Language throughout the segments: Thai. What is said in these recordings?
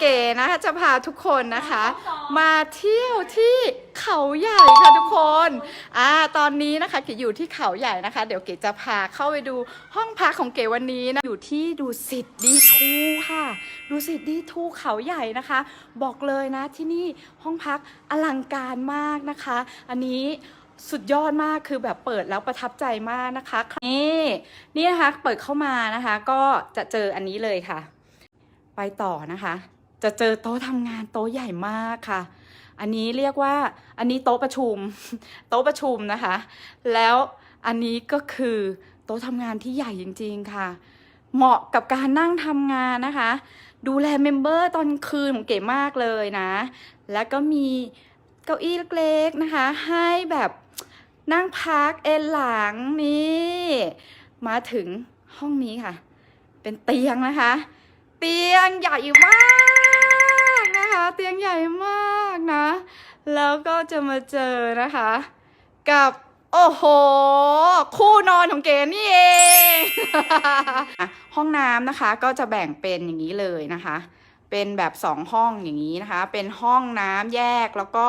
เก๋ๆนะคะจะพาทุกคนนะคะ มาเที่ยวที่เขาใหญ่ค่ะทุกคนอ่าตอนนี้นะคะเก๋อยู่ที่เขาใหญ่นะคะ เดี๋ยวเก๋จะพาเข้าไปดูห้องพักของเก๋วันนี้นะอยู่ที่ดูสิตดีทูค่ะดูสิตดีทูเขาใหญ่นะคะ บอกเลยนะที่นี่ห้องพักอลังการมากนะคะ อันนี้สุดยอดมากคือแบบเปิดแล้วประทับใจมากนะคะนี่นี่นะคะเปิดเข้ามานะคะ ก็จะเจออันนี้เลยค่ะ ไปต่อนะคะ จะเจอโต๊ะทำงานโต๊ะใหญ่มากค่ะ อันนี้เรียกว่าอันนี้โต๊ะประชุม โต๊ะประชุมนะคะ แล้วอันนี้ก็คือโต๊ะทำงานที่ใหญ่จริง ๆค่ะ เหมาะกับการนั่งทำงานนะคะ ดูแลเมมเบอร์ตอนคืนของเก๋มากเลยนะ แล้วก็มีเก้าอี้เล็กๆนะคะ ให้แบบนั่งพักเอนหลังนี่มาถึงห้องนี้ค่ะ เป็นเตียงนะคะ เตียงใหญ่มาก เตียงใหญ่มากนะ แล้วก็จะมาเจอนะคะ กับ โอ้โห คู่นอนของเก๋นี่เอง ห้องน้ำนะคะก็จะแบ่งเป็นอย่างนี้เลยนะคะ เป็นแบบสองห้องอย่างนี้นะคะ เป็นห้องน้ำแยกแล้วก็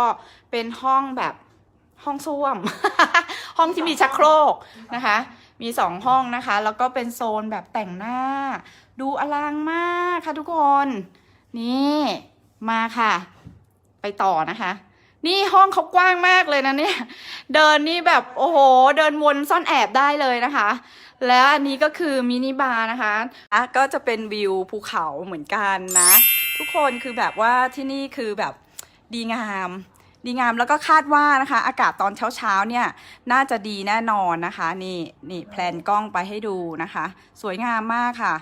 เป็นห้องแบบห้องส้วม ห้องที่มีชักโครกนะคะ มีสองห้องนะคะ แล้วก็เป็นโซนแบบแต่งหน้า ดูอลังมากค่ะทุกคน นี่ มาค่ะ ไปต่อนะคะ นี่ห้องเขากว้างมากเลยนะเนี่ย เดินนี่แบบโอ้โห เดินวนซ่อนแอบได้เลยนะคะ แล้วอันนี้ก็คือมินิบาร์นะคะอะก็จะเป็นวิวภูเขาเหมือนกันนะ ทุกคนคือแบบว่าที่นี่คือแบบดีงามดีงามแล้วก็คาดว่านะคะ อากาศตอนเช้าๆเนี่ยน่าจะดีแน่นอนนะคะ นี่นี่แพลนกล้องไปให้ดูนะคะ สวยงามมากค่ะ